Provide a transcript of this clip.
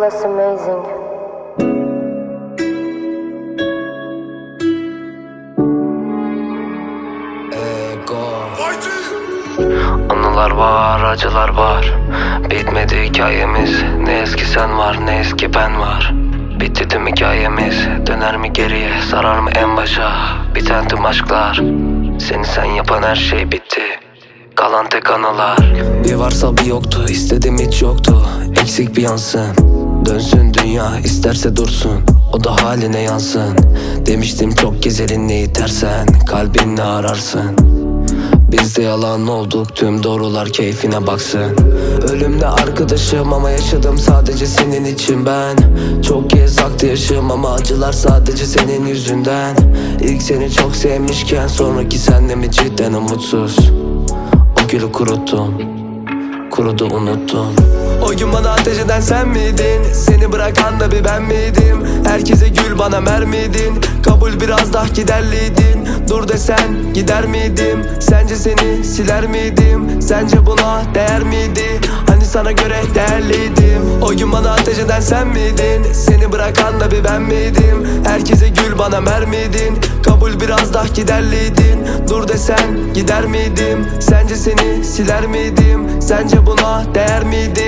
that's amazing. Anılar var, acılar var. Bitmedi hikayemiz. Ne eski sen var, ne eski ben var. Bitti tüm hikayemiz. Döner mi geriye, sarar mı en başa? Biten tüm aşklar. Seni sen yapan her şey bitti. Kalan tek anılar. Bir varsa bir yoktu, istedim hiç yoktu. Eksik bir yansın Dönsün dünya, isterse dursun O da haline yansın. Demiştim çok gezerin neyi tersen Kalbinle ararsın? Biz de yalan olduk tüm doğrular keyfine baksın. Ölümle arkadaşım ama yaşadım sadece senin için ben. Çok kez aktı yaşım ama acılar sadece senin yüzünden. İlk seni çok sevmişken sonraki senle mi cidden umutsuz? O gülü kuruttum Kurudu unuttum o gün bana ateş eden sen miydin? Seni bırakan da bir ben miydim? Herkese gül bana mermiydin Kabul biraz daha giderliydin Dur desen gider miydim? Sence seni siler miydim? Sence buna değer miydi? Hani sana göre değerliydim O gün bana ateş eden sen miydin? Seni bırakan da bir ben miydim? Herkese gül bana mermiydin Kabul biraz daha giderliydin Dur desen gider miydim? Sence seni siler miydim? Sence buna değer miydi?